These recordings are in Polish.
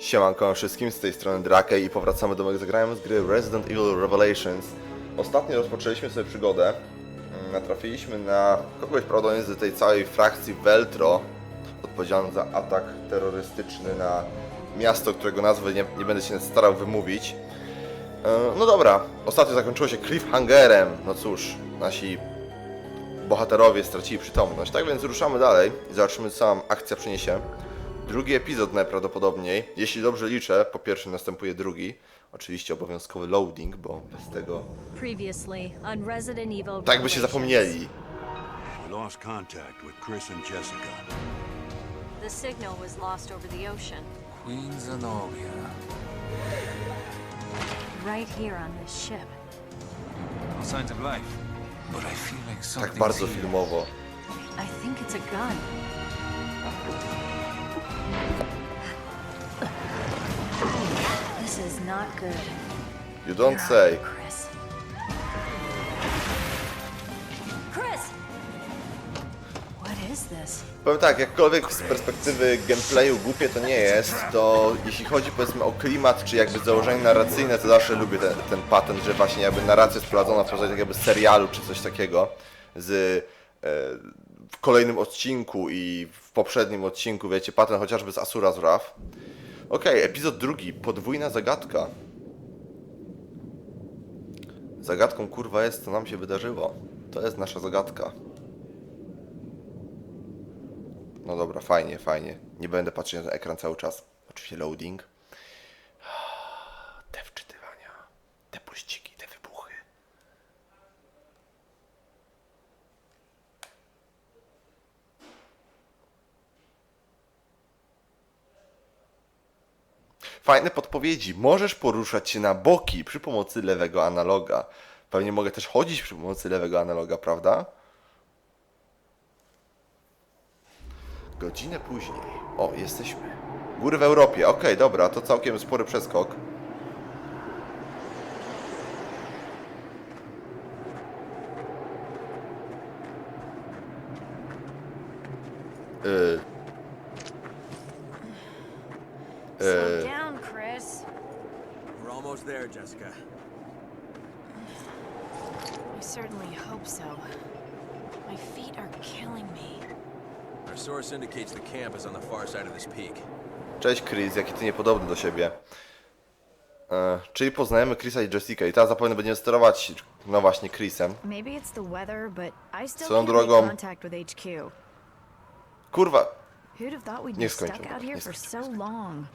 Siemanko wszystkim, z tej strony Drake i powracamy do mojego zagrania z gry Resident Evil Revelations. Ostatnio rozpoczęliśmy sobie przygodę. Mm, Natrafiliśmy na kogoś prawdopodobnie z tej całej frakcji Veltro, odpowiedzialny za atak terrorystyczny na miasto, którego nazwy nie, nie będę się starał wymówić. E, No dobra, ostatnio zakończyło się cliffhangerem. No cóż, nasi bohaterowie stracili przytomność. Tak więc ruszamy dalej i zobaczymy, co nam akcja przyniesie. Drugi epizod najprawdopodobniej, jeśli dobrze liczę, po pierwszym następuje drugi. Oczywiście obowiązkowy loading, bo bez tego Previously on Resident Evil. tak by się zapomnieli. We lost contact with Chris and Jessica. The signal was lost over the ocean. Queen Zenobia. Right here on this ship. No signs of life. But I feel like something's Tak bardzo here. filmowo. I think it's a gun. This is not good. You don't say. Chris. Chris! What is this? Powiem tak, jakkolwiek z perspektywy gameplayu głupie to nie jest, to jeśli chodzi powiedzmy o klimat, czy jakby założenie narracyjne, to zawsze lubię ten, ten patent, że właśnie jakby narracja jest prowadzona w postaci tak jakby serialu, czy coś takiego, z e, w kolejnym odcinku i w poprzednim odcinku, wiecie, patent chociażby z Asura z Wrath. Okej, epizod drugi, podwójna zagadka. Zagadką kurwa jest, co nam się wydarzyło. To jest nasza zagadka. No dobra, fajnie, fajnie. Nie będę patrzeć na ten ekran cały czas. Oczywiście loading. Te wczytywania, te pościgi, te wybuchy. Fajne podpowiedzi. Możesz poruszać się na boki przy pomocy lewego analoga. Pewnie mogę też chodzić przy pomocy lewego analoga, prawda? Godzinę później. O, jesteśmy. Góry w Europie. Okej, dobra, to całkiem spory przeskok. Yy. Slow down, Chris. We're Jessica. I certainly hope so. My feet are killing me. Our source indicates the camp is on the far side of this peak. Cześć Chris, jaki ty niepodobny do siebie. E, czyli poznajemy Chrisa i Jessica i teraz zapewne będziemy sterować, no właśnie, Chrisem. Maybe it's the weather, but I still Swoją can't make drogą- contact with HQ. Kurwa, Who'd have thought we'd Nie be stuck out nie here for so long?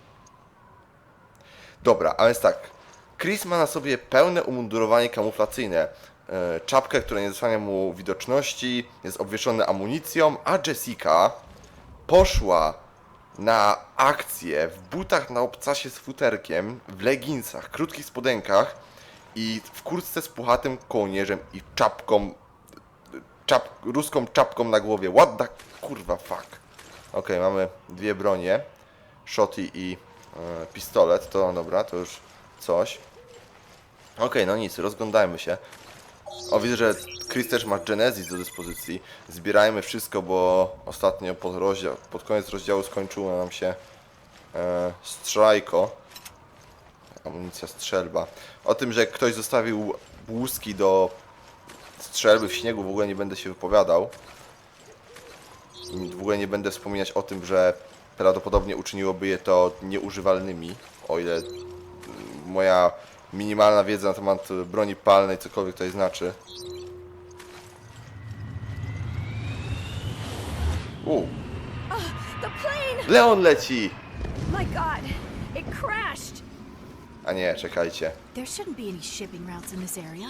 Dobra, a więc tak. Chris ma na sobie pełne umundurowanie kamuflacyjne. E, czapkę, która nie zasłania mu widoczności, jest obwieszony amunicją, a Jessica poszła na akcję w butach na obcasie z futerkiem, w leginsach, krótkich spodenkach i w kurtce z puchatym kołnierzem i czapką, czap, ruską czapką na głowie. The kurwa fuck. Okej, mamy dwie bronie, shotty i e, pistolet, to dobra, to już coś. Okej, no nic, rozglądajmy się. O, widzę, że Chris też ma Genesis do dyspozycji. Zbierajmy wszystko, bo ostatnio pod, rozdział, pod koniec rozdziału skończyło nam się e, strajko. Amunicja strzelba. O tym, że ktoś zostawił łuski do strzelby w śniegu, w ogóle nie będę się wypowiadał. W ogóle nie będę wspominać o tym, że prawdopodobnie uczyniłoby je to nieużywalnymi, o ile moja minimalna wiedza na temat broni palnej, cokolwiek to jej znaczy. U, plane! Leon leci! My god! It crashed! A nie, czekajcie. There shouldn't be any shipping routes in this area.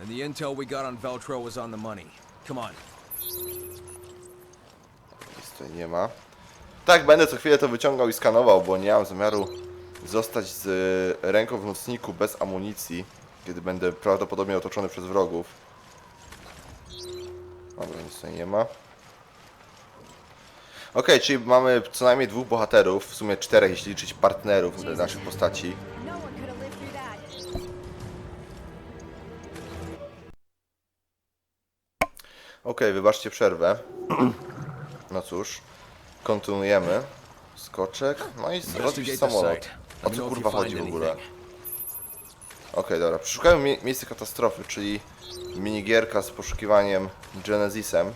And the intel we got on Veltro was on the money. Come on. Nic tutaj nie ma. Tak, będę co chwilę to wyciągał i skanował, bo nie mam zamiaru zostać z ręką w nocniku bez amunicji, kiedy będę prawdopodobnie otoczony przez wrogów. Dobra, nic tutaj nie ma. Okej, czyli mamy co najmniej dwóch bohaterów, w sumie czterech, jeśli liczyć partnerów naszych postaci. Okej, wybaczcie przerwę. No cóż, kontynuujemy Skoczek. No i the samolot. O co kurwa chodzi w ogóle? Okej, dobra. Przeszukajmy mie miejsce katastrofy, czyli minigierka z poszukiwaniem Genesisem.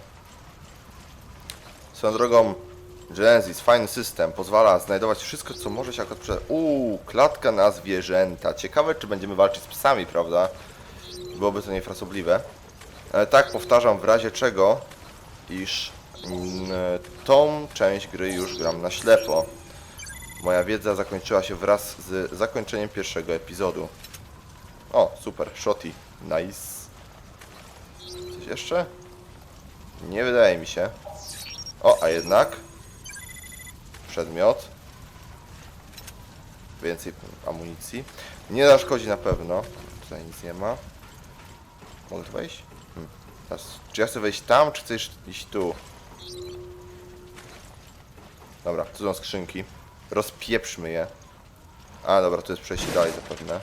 Swoją drogą, Genesis, fajny system, pozwala znajdować wszystko, co może się akurat przed... Uuu, klatka na zwierzęta. Ciekawe, czy będziemy walczyć z psami, prawda? Byłoby to niefrasobliwe. Ale tak, powtarzam, w razie czego, iż mm, tą część gry już gram na ślepo. Moja wiedza zakończyła się wraz z zakończeniem pierwszego epizodu. O, super, shotty. Nice. Coś jeszcze? Nie wydaje mi się. O, a jednak. Przedmiot. Więcej amunicji. Nie zaszkodzi na pewno. Tutaj nic nie ma. Mogę tu wejść? Hmm. Teraz, czy ja chcę wejść tam, czy chcesz iść tu? Dobra, tu są skrzynki. Rozpieprzmy je. A, dobra, to jest przejście dalej zapewne.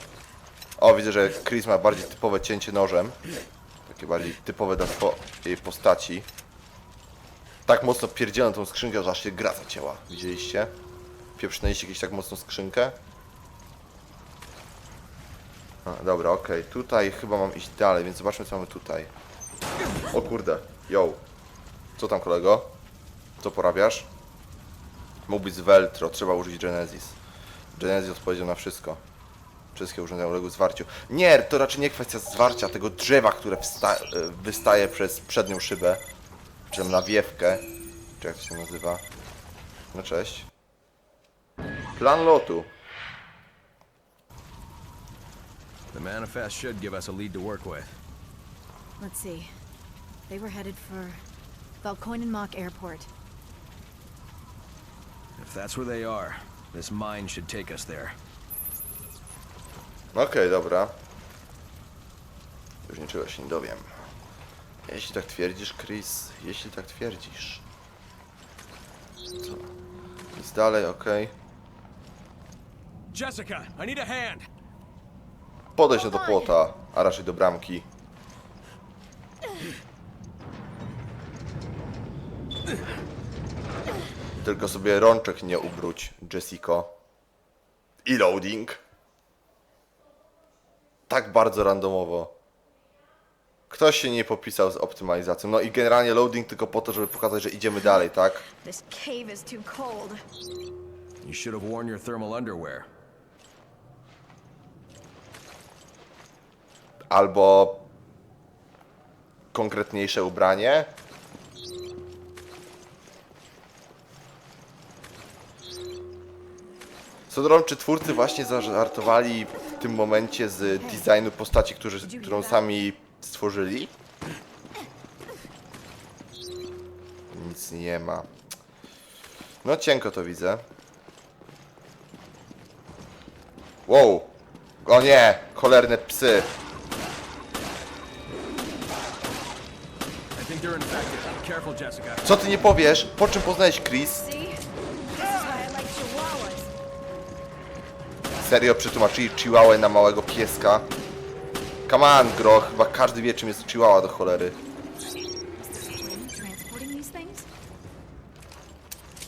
O, widzę, że Chris ma bardziej typowe cięcie nożem. Takie bardziej typowe dla swojej postaci. Tak mocno pierdzielam tą skrzynkę, że aż się gra zacięła. Widzieliście? Pieprznęliście jakąś tak mocną skrzynkę? A, dobra, okej. Tutaj chyba mam iść dalej, więc zobaczmy co mamy tutaj. O kurde, yo. Co tam kolego? Co porabiasz? Mógł być z Veltro, trzeba użyć Genesis. Genesis odpowiedział na wszystko. Wszystkie urządzenia uległy zwarciu. Nie, to raczej nie kwestia zwarcia tego drzewa, które wsta e, wystaje przez przednią szybę. Czy nawiewkę. Czy jak to się nazywa? No cześć. Plan lotu. The manifest should give us a lead to work with. Let's see. They were headed for Valkoinen Airport. If that's where they are, this mine should take us there. Okej, dobra. Już niczego się nie dowiem. Jeśli tak twierdzisz, Chris, jeśli tak twierdzisz. Co? Nic dalej, okej. Jessica, I need a hand. Podejdź do płota, a raczej do bramki. Tylko sobie rączek nie ubróć, Jessico. I loading. Tak bardzo randomowo. Ktoś się nie popisał z optymalizacją. No i generalnie loading tylko po to, żeby pokazać, że idziemy dalej, tak? This cave is too cold. You should have worn your thermal underwear. albo konkretniejsze ubranie. Co drogą, czy twórcy właśnie zażartowali w tym momencie z designu postaci, którzy, którą sami stworzyli? Nic nie ma. No cienko to widzę. Wow! O nie! Cholerne psy! Co ty nie powiesz? Po czym poznałeś Chris? Serio przetłumaczyli Chihuahua na małego pieska? Come on, Gro, chyba każdy wie czym jest Chihuahua do cholery.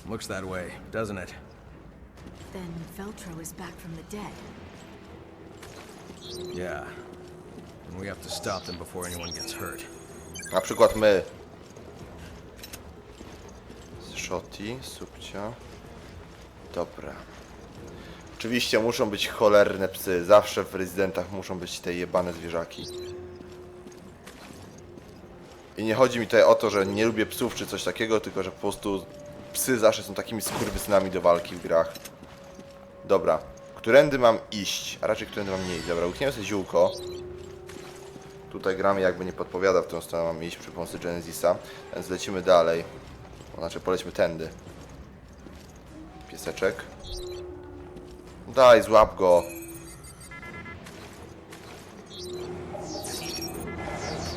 Looks that way, doesn't it? Then Veltro is back from the dead. Yeah. And we have to stop them before anyone gets hurt. Na przykład my. Shoti, subcia. Dobra. Oczywiście muszą być cholerne psy. Zawsze w rezydentach muszą być te jebane zwierzaki. I nie chodzi mi tutaj o to, że nie lubię psów czy coś takiego, tylko że po prostu psy zawsze są takimi skurwysynami do walki w grach. Dobra. Którędy mam iść? A raczej którędy mam nie iść. Dobra, łykniemy sobie ziółko. Tutaj gramy jakby nie podpowiada, w którą stronę mamy iść przy pomocy Genesisa, więc lecimy dalej. Znaczy polećmy tędy. Pieseczek. Daj, złap go.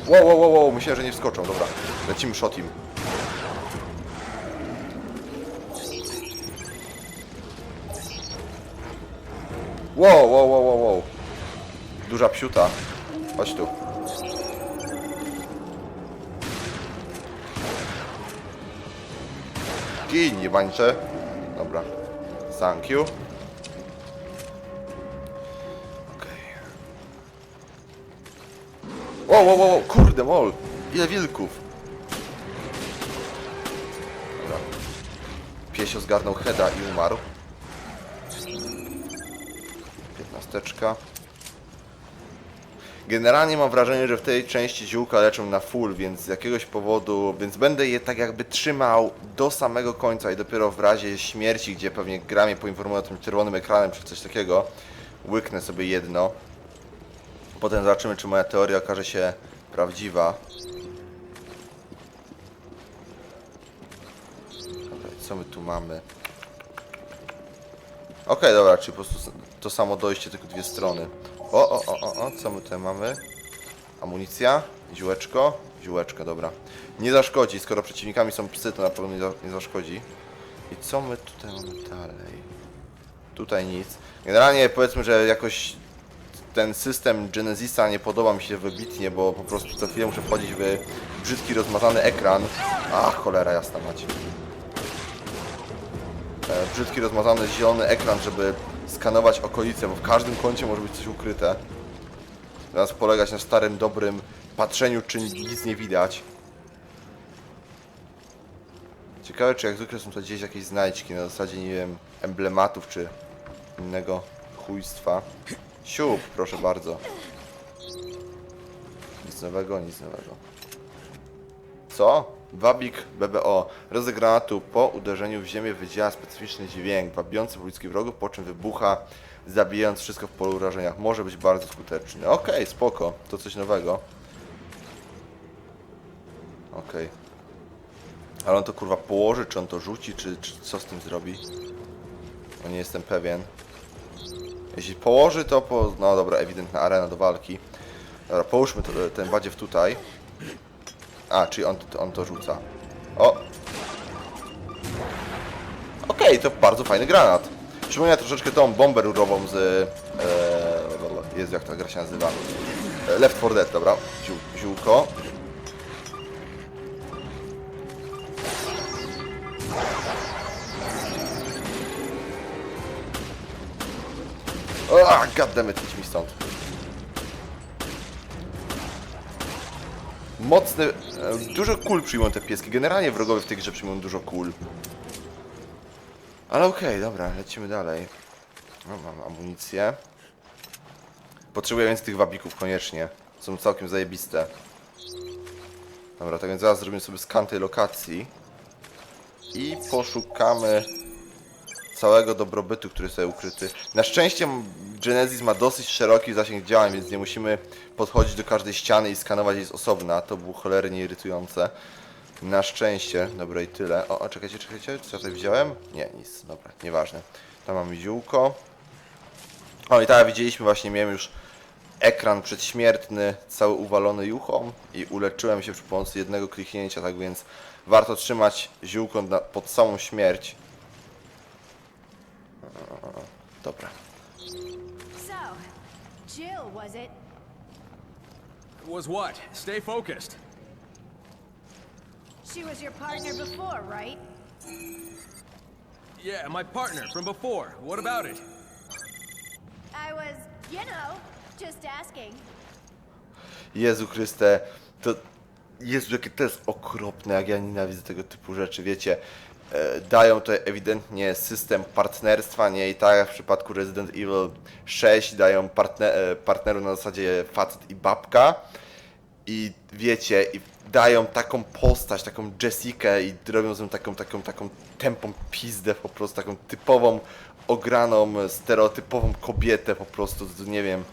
Wow, wow, wow, wow, myślałem, że nie wskoczą, dobra. Lecimy shotim. Wow, wow, wow, wow, wow. Duża psiuta. Chodź tu. Gin, jebańcze. Dobra. Thank you. Wow, wow, wow, kurde mol! Ile wilków! Dobra. Piesio zgarnął heada i umarł. Piętnasteczka. Generalnie mam wrażenie, że w tej części ziółka leczą na full, więc z jakiegoś powodu, więc będę je tak jakby trzymał do samego końca i dopiero w razie śmierci, gdzie pewnie gra mnie poinformuje o tym czerwonym ekranem czy coś takiego, łyknę sobie jedno. Potem zobaczymy, czy moja teoria okaże się prawdziwa. Co my tu mamy? Okej, dobra, czyli po prostu to samo dojście, tylko dwie strony. O, o, o, o, o, co my tutaj mamy? Amunicja, ziółeczko, ziółeczko, dobra. Nie zaszkodzi, skoro przeciwnikami są psy, to na pewno nie, za, nie zaszkodzi. I co my tutaj mamy dalej? Tutaj nic. Generalnie powiedzmy, że jakoś ten system Genesisa nie podoba mi się wybitnie, bo po prostu co chwilę muszę wchodzić w brzydki, rozmazany ekran. A, cholera jasna macie. E, brzydki, rozmazany, zielony ekran, żeby skanować okolice, bo w każdym kącie może być coś ukryte. Teraz polegać na starym, dobrym patrzeniu, czy nic nie widać. Ciekawe, czy jak zwykle są to gdzieś jakieś znajdźki na zasadzie, nie wiem, emblematów, czy innego chujstwa. Siup, proszę bardzo. Nic nowego, nic nowego. Co? Wabik BBO. Rodzaj granatu po uderzeniu w ziemię wydziela specyficzny dźwięk, wabiący pobliskich wrogów, po czym wybucha, zabijając wszystko w polu urażeniach. Może być bardzo skuteczny. Okej, spoko. To coś nowego. Okej. Ale on to kurwa położy, czy on to rzuci, czy, czy co z tym zrobi? No nie jestem pewien. Jeśli położy, to po... No dobra, ewidentna arena do walki. Dobra, połóżmy to, ten badziew tutaj. A, czyli on, on to rzuca. O! Okej, to bardzo fajny granat. Przypomina troszeczkę tą bombę rurową z... E, Jezu, jak ta gra się nazywa? E, Left 4 Dead, dobra. Ziół, ziółko. O, goddammit, idź mi stąd. Mocny, e, dużo kul przyjmują te pieski. Generalnie wrogowie w tej grze przyjmują dużo kul. Ale okej, dobra, lecimy dalej. No, mam amunicję. Potrzebuję więc tych wabików koniecznie. Są całkiem zajebiste. Dobra, tak więc zaraz zrobimy sobie skan tej lokacji. I poszukamy całego dobrobytu, który jest tutaj ukryty. Na szczęście Genesis ma dosyć szeroki zasięg działań, więc nie musimy podchodzić do każdej ściany i skanować jej z osobna. To było cholernie irytujące. Na szczęście. Dobra i tyle. O, o czekajcie, czekajcie. Co ja tutaj widziałem? Nie, nic. Dobra, nieważne. Tam mamy ziółko. O i tak widzieliśmy właśnie, miałem już ekran przedśmiertny, cały uwalony juchą i uleczyłem się przy pomocy jednego kliknięcia, tak więc warto trzymać ziółko pod samą śmierć. Dobra. So, Jill, was it? Was what? Stay focused. She was your partner before, right? Yeah, my partner from before. What about it? I was, you know, just asking. Jezu Chryste, to... Jezu, jakie to jest okropne, jak ja nienawidzę tego typu rzeczy, wiecie. E, dają to ewidentnie system partnerstwa, nie? I tak jak w przypadku Resident Evil 6 dają partner, e, partneru na zasadzie facet i babka. I wiecie, i dają taką postać, taką Jessikę i robią z nią taką, taką, taką tępą pizdę po prostu, taką typową, ograną, stereotypową kobietę po prostu, nie wiem.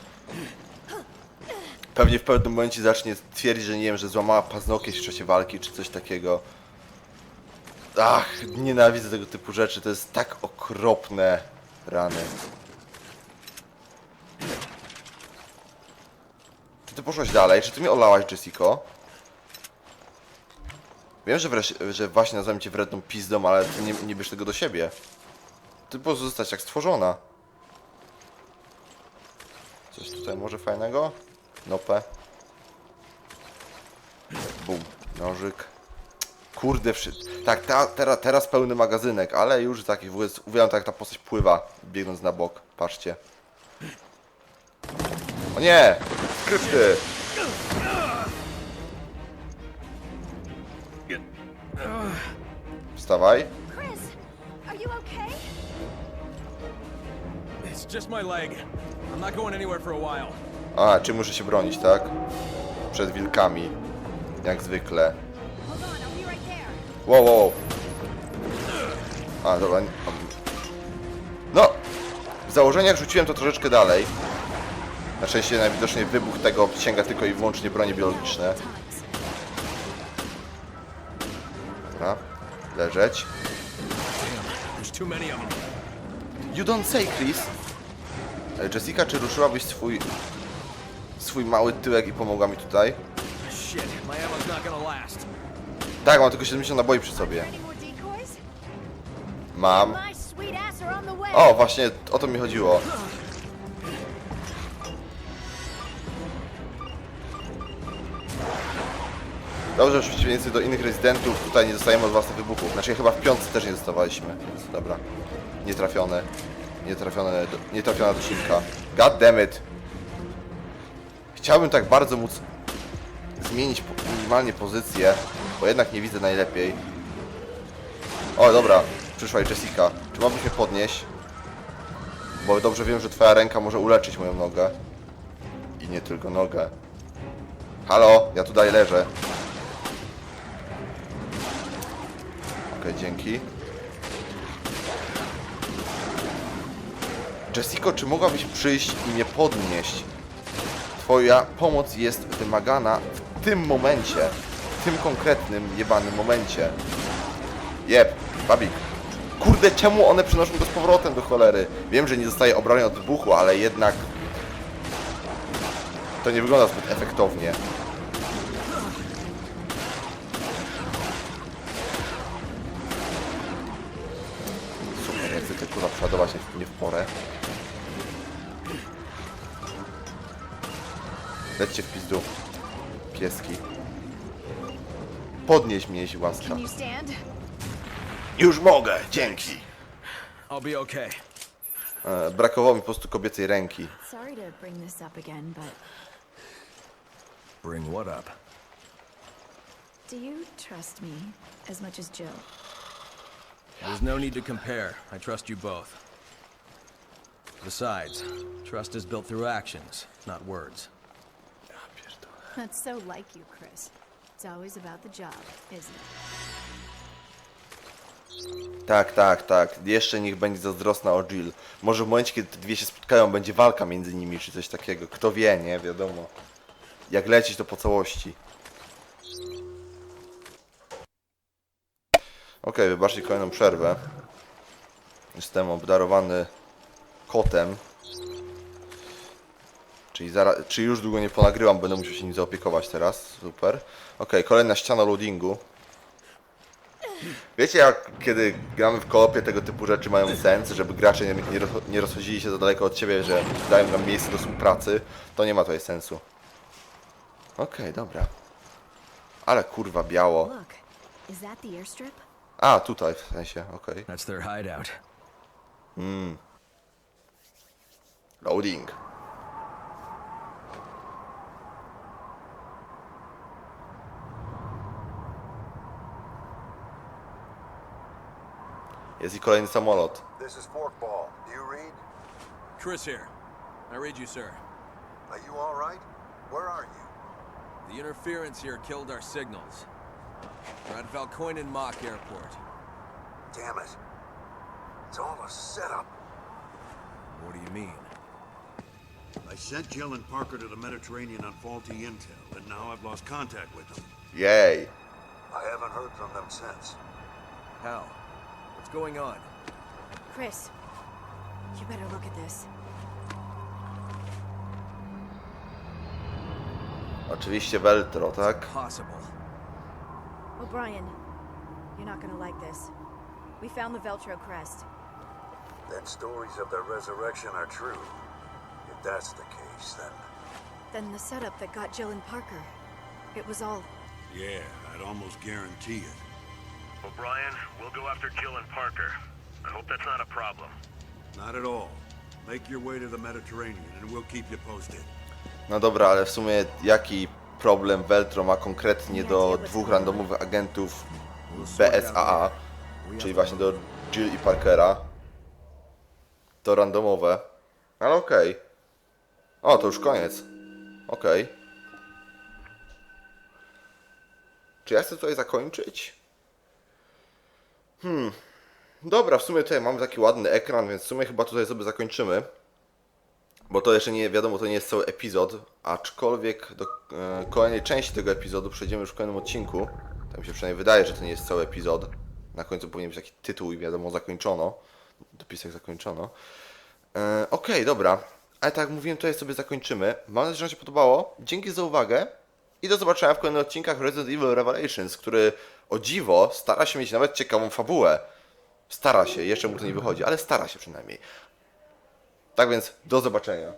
Pewnie w pewnym momencie zacznie twierdzić, że nie wiem, że złamała paznokieć w czasie walki, czy coś takiego. Ach, nienawidzę tego typu rzeczy, to jest tak okropne rany. Czy ty poszłaś dalej? Czy ty mnie olałaś, Jessico? Wiem, że, że właśnie nazywam cię wredną pizdą, ale ty nie, nie bierz tego do siebie. Ty pozostać jak stworzona. Coś tutaj może fajnego? Nope. Bum. Nożyk. Kurde, wszy... tak, ta, teraz, teraz pełny magazynek, ale już taki, w ogóle uwielbiam tak jak ta postać pływa, biegnąc na bok, patrzcie. O nie! Skrypty! Wstawaj. Chris, are you okay? It's just my leg. I'm not going anywhere for a while. A, czy muszę się bronić, tak? Przed wilkami. Jak zwykle. Wow, wow, wow. A, dobra. No! W założeniach rzuciłem to troszeczkę dalej. Na szczęście najwidoczniej wybuch tego sięga tylko i wyłącznie bronie biologiczne. Dobra. Leżeć. You don't say, Chris. Jessica, czy ruszyłabyś swój... swój mały tyłek i pomogła mi tutaj? Shit, my ammo's not gonna last. Tak, mam tylko 70 naboi przy sobie. Mam. O, właśnie o to mi chodziło. Dobrze, w przeciwieństwie do innych rezydentów tutaj nie dostajemy od własnych wybuchów. Znaczy chyba w piątce też nie dostawaliśmy, więc dobra. Nietrafione. Nietrafione, do, nietrafiona docinka. God damn it. Chciałbym tak bardzo móc zmienić minimalnie pozycję, bo jednak nie widzę najlepiej. O, dobra, przyszła Jessica. Czy mogłabyś mnie podnieść? Bo dobrze wiem, że twoja ręka może uleczyć moją nogę. I nie tylko nogę. Halo, ja tutaj leżę. Okej, dzięki. Jessico, czy mogłabyś przyjść i mnie podnieść? Twoja pomoc jest wymagana w tym momencie. W tym konkretnym, jebanym momencie. Jeb, babik. Kurde, czemu one przynoszą go z powrotem do cholery? Wiem, że nie zostaje obrony od wybuchu, ale jednak... To nie wygląda zbyt efektownie. Super, jak zwykle kurwa przeładować nie- w porę. Lećcie w pizdu. Pieski. Podnieś mnie, jeśli łaska. Can you stand? Już mogę, dzięki. I'll be okay. E, brakowało mi po prostu kobiecej ręki. Sorry to bring this up again, but Bring what up? do you trust me as much as Jill? There's no need to compare. I trust you both. Besides, trust is built through actions, not words. That's so like you, Chris. It's always about the job, isn't it? Tak, tak, tak. Jeszcze niech będzie zazdrosna o Jill. Może w momencie, kiedy te dwie się spotkają, będzie walka między nimi, czy coś takiego. Kto wie, nie? Wiadomo. Jak lecieć, to po całości. Okej, wybaczcie kolejną przerwę. Jestem obdarowany kotem. Czyli, zaraz, czyli już długo nie ponagrywam, będę musiał się nim zaopiekować teraz. Super. Okej, kolejna ściana loadingu. Wiecie, jak kiedy gramy w koopie, tego typu rzeczy mają sens, żeby gracze nie, nie, roz- nie rozchodzili się za daleko od siebie, że dają nam miejsce do współpracy, to nie ma tutaj sensu. Okej, dobra. Ale kurwa biało. A, tutaj w sensie, okej. That's their hideout. Loading. Jest i kolejny samolot. This is Forkball. Do you read? Chris here. I read you, sir. Are you all right? Where are you? The interference here killed our signals. We're at Valcoinen Mock Airport. Damn it. It's all a setup. What do you mean? I sent Jill and Parker to the Mediterranean on faulty intel, and now I've lost contact with them. Yay. I haven't heard from them since. How? What's going on? Chris, you better look at this. Oczywiście Veltro, tak? Possible. O'Brien, you're not gonna like this. We found the Veltro crest. Then stories of their resurrection are true. If that's the case, then Then the setup that got Jill and Parker. It was all Yeah, I'd almost guarantee it. O'Brien, we'll go after Jill and Parker. I hope that's not a problem. Not at all. Make your way to the Mediterranean and we'll keep you posted. No dobra, ale w sumie jaki problem Veltro ma konkretnie do dwóch randomowych agentów BSAA, czyli właśnie do Jill i Parkera? To randomowe. Ale okej. O, to już koniec. Okej. Czy ja chcę tutaj zakończyć? Hmm. Dobra, w sumie tutaj mamy taki ładny ekran, więc w sumie chyba tutaj sobie zakończymy. Bo to jeszcze nie wiadomo, to nie jest cały epizod, aczkolwiek do e, kolejnej części tego epizodu przejdziemy już w kolejnym odcinku. Tak mi się przynajmniej wydaje, że to nie jest cały epizod. Na końcu powinien być taki tytuł i wiadomo, zakończono. Dopisek zakończono. E, Okej, dobra. Ale tak jak mówiłem, tutaj sobie zakończymy. Mam nadzieję, że się podobało. Dzięki za uwagę i do zobaczenia w kolejnych odcinkach Resident Evil Revelations, który o dziwo stara się mieć nawet ciekawą fabułę. Stara się, jeszcze mu to nie wychodzi, ale stara się przynajmniej. Tak więc do zobaczenia.